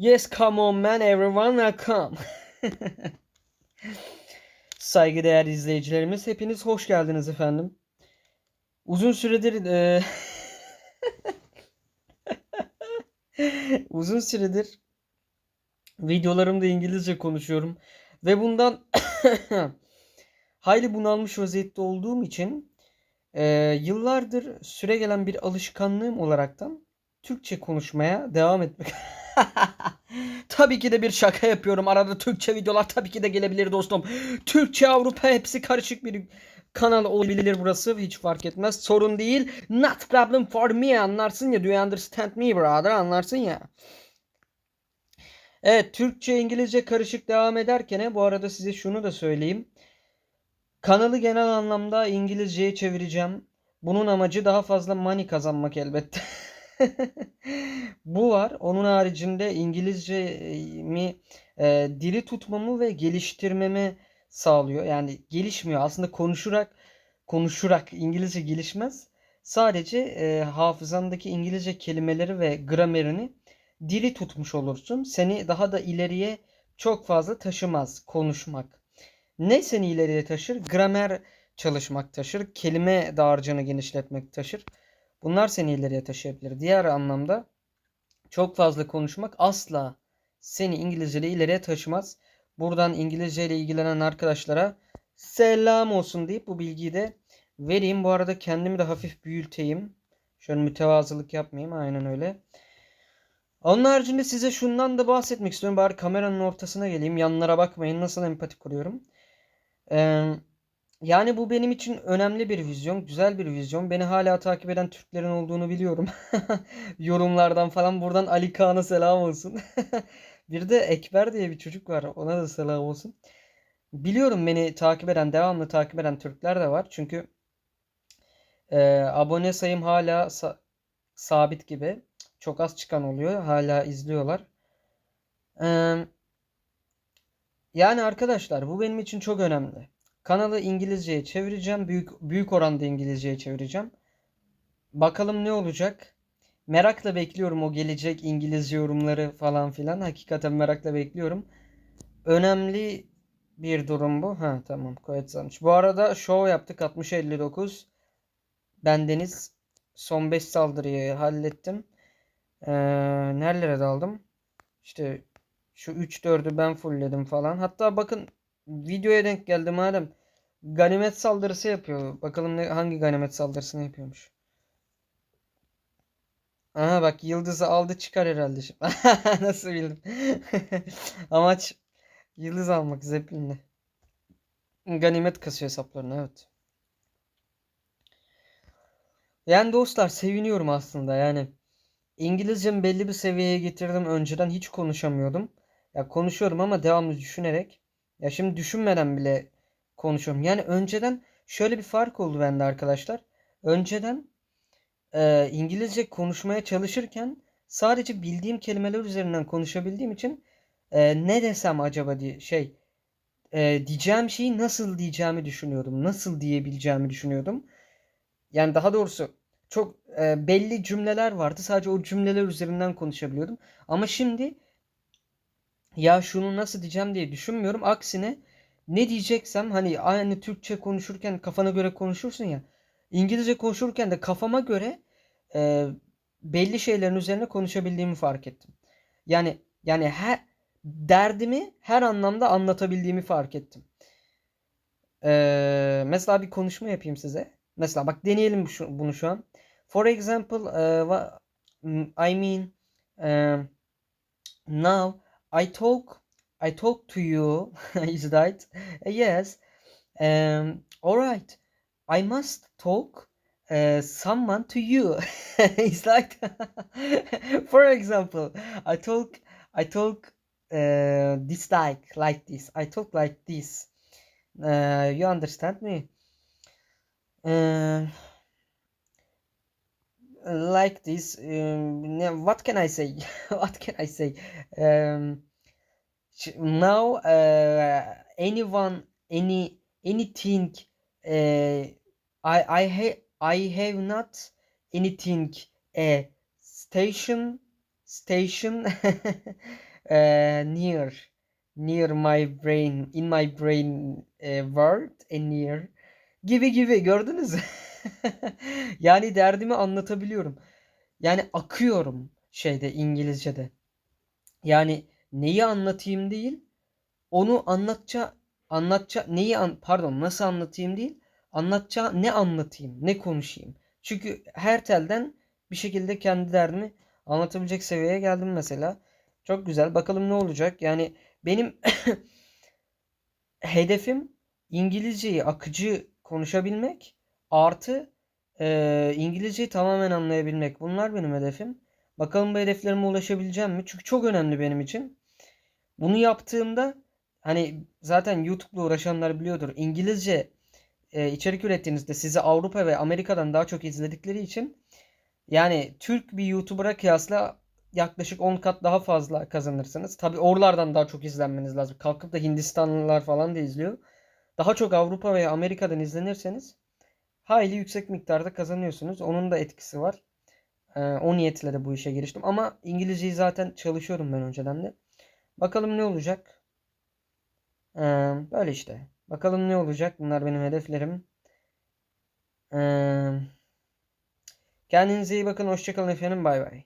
Yes, come on man, everyone welcome. Saygıdeğer izleyicilerimiz, hepiniz hoş geldiniz efendim. Uzun süredir e, uzun süredir videolarımda İngilizce konuşuyorum ve bundan hayli bunalmış vaziyette olduğum için e, yıllardır süre gelen bir alışkanlığım olaraktan Türkçe konuşmaya devam etmek. tabii ki de bir şaka yapıyorum. Arada Türkçe videolar tabii ki de gelebilir dostum. Türkçe Avrupa hepsi karışık bir kanal olabilir burası. Hiç fark etmez. Sorun değil. Not problem for me. Anlarsın ya. Do you understand me brother? Anlarsın ya. Evet Türkçe İngilizce karışık devam ederken bu arada size şunu da söyleyeyim. Kanalı genel anlamda İngilizceye çevireceğim. Bunun amacı daha fazla money kazanmak elbette. Bu var. Onun haricinde İngilizcemi e, dili tutmamı ve geliştirmemi sağlıyor. Yani gelişmiyor. Aslında konuşarak konuşarak İngilizce gelişmez. Sadece e, hafızandaki İngilizce kelimeleri ve gramerini dili tutmuş olursun. Seni daha da ileriye çok fazla taşımaz konuşmak. Ne seni ileriye taşır? Gramer çalışmak taşır. Kelime dağarcığını genişletmek taşır. Bunlar seni ileriye taşıyabilir. Diğer anlamda çok fazla konuşmak asla seni İngilizce ile ileriye taşımaz. Buradan İngilizce ile ilgilenen arkadaşlara selam olsun deyip bu bilgiyi de vereyim. Bu arada kendimi de hafif büyülteyim. Şöyle mütevazılık yapmayayım. Aynen öyle. Onun haricinde size şundan da bahsetmek istiyorum. Bari kameranın ortasına geleyim. Yanlara bakmayın. Nasıl empati kuruyorum. Ee, yani bu benim için önemli bir vizyon. Güzel bir vizyon. Beni hala takip eden Türklerin olduğunu biliyorum. Yorumlardan falan. Buradan Ali Kaan'a selam olsun. bir de Ekber diye bir çocuk var. Ona da selam olsun. Biliyorum beni takip eden, devamlı takip eden Türkler de var. Çünkü e, abone sayım hala sa- sabit gibi. Çok az çıkan oluyor. Hala izliyorlar. Ee, yani arkadaşlar bu benim için çok önemli. Kanalı İngilizceye çevireceğim. Büyük büyük oranda İngilizceye çevireceğim. Bakalım ne olacak? Merakla bekliyorum o gelecek İngilizce yorumları falan filan. Hakikaten merakla bekliyorum. Önemli bir durum bu. Ha tamam. Koyetsanmış. Bu arada show yaptık 60-59. Bendeniz son 5 saldırıyı hallettim. Ee, nerelere daldım? İşte şu 3-4'ü ben fullledim falan. Hatta bakın videoya denk geldi madem. Ganimet saldırısı yapıyor. Bakalım ne, hangi ganimet saldırısını yapıyormuş. Aha bak yıldızı aldı çıkar herhalde. Nasıl bildim? Amaç yıldız almak Zeppelin'le. Ganimet kasıyor hesaplarını evet. Yani dostlar seviniyorum aslında yani. İngilizcemi belli bir seviyeye getirdim. Önceden hiç konuşamıyordum. Ya konuşuyorum ama devamlı düşünerek. Ya şimdi düşünmeden bile konuşuyorum. Yani önceden şöyle bir fark oldu bende arkadaşlar. Önceden e, İngilizce konuşmaya çalışırken sadece bildiğim kelimeler üzerinden konuşabildiğim için e, ne desem acaba diye şey e, diyeceğim şeyi nasıl diyeceğimi düşünüyordum. Nasıl diyebileceğimi düşünüyordum. Yani daha doğrusu çok e, belli cümleler vardı. Sadece o cümleler üzerinden konuşabiliyordum. Ama şimdi ya şunu nasıl diyeceğim diye düşünmüyorum. Aksine ne diyeceksem hani aynı Türkçe konuşurken kafana göre konuşursun ya. İngilizce konuşurken de kafama göre e, belli şeylerin üzerine konuşabildiğimi fark ettim. Yani yani her derdimi her anlamda anlatabildiğimi fark ettim. Ee, mesela bir konuşma yapayım size. Mesela bak deneyelim şu, bunu şu an. For example, uh, I mean uh, now I talk I talk to you. Is that yes? Um, all right. I must talk uh, someone to you. it's like, for example, I talk I talk uh, this like like this. I talk like this. Uh, you understand me? Uh, like this. Um, what can I say? what can I say? Um, now, uh, anyone, any, anything. Uh, I I have I have not anything. A station station. eh, near near my brain in my brain eh, word and near gibi gibi gördünüz? Yani derdimi anlatabiliyorum. Yani akıyorum şeyde İngilizce'de. Yani neyi anlatayım değil, onu anlatça anlatça neyi an, pardon nasıl anlatayım değil, anlatça ne anlatayım, ne konuşayım. Çünkü her telden bir şekilde kendi derdimi anlatabilecek seviyeye geldim mesela. Çok güzel. Bakalım ne olacak? Yani benim hedefim İngilizceyi akıcı konuşabilmek artı eee, İngilizceyi tamamen anlayabilmek. Bunlar benim hedefim. Bakalım bu hedeflerime ulaşabileceğim mi? Çünkü çok önemli benim için. Bunu yaptığımda hani zaten YouTube'la uğraşanlar biliyordur. İngilizce e, içerik ürettiğinizde sizi Avrupa ve Amerika'dan daha çok izledikleri için yani Türk bir YouTuber'a kıyasla yaklaşık 10 kat daha fazla kazanırsınız. Tabii oralardan daha çok izlenmeniz lazım. Kalkıp da Hindistanlılar falan da izliyor. Daha çok Avrupa veya Amerika'dan izlenirseniz hayli yüksek miktarda kazanıyorsunuz. Onun da etkisi var. Ee, o niyetle de bu işe giriştim. Ama İngilizceyi zaten çalışıyorum ben önceden de. Bakalım ne olacak. Ee, böyle işte. Bakalım ne olacak. Bunlar benim hedeflerim. Ee, kendinize iyi bakın. Hoşçakalın efendim. Bay bay.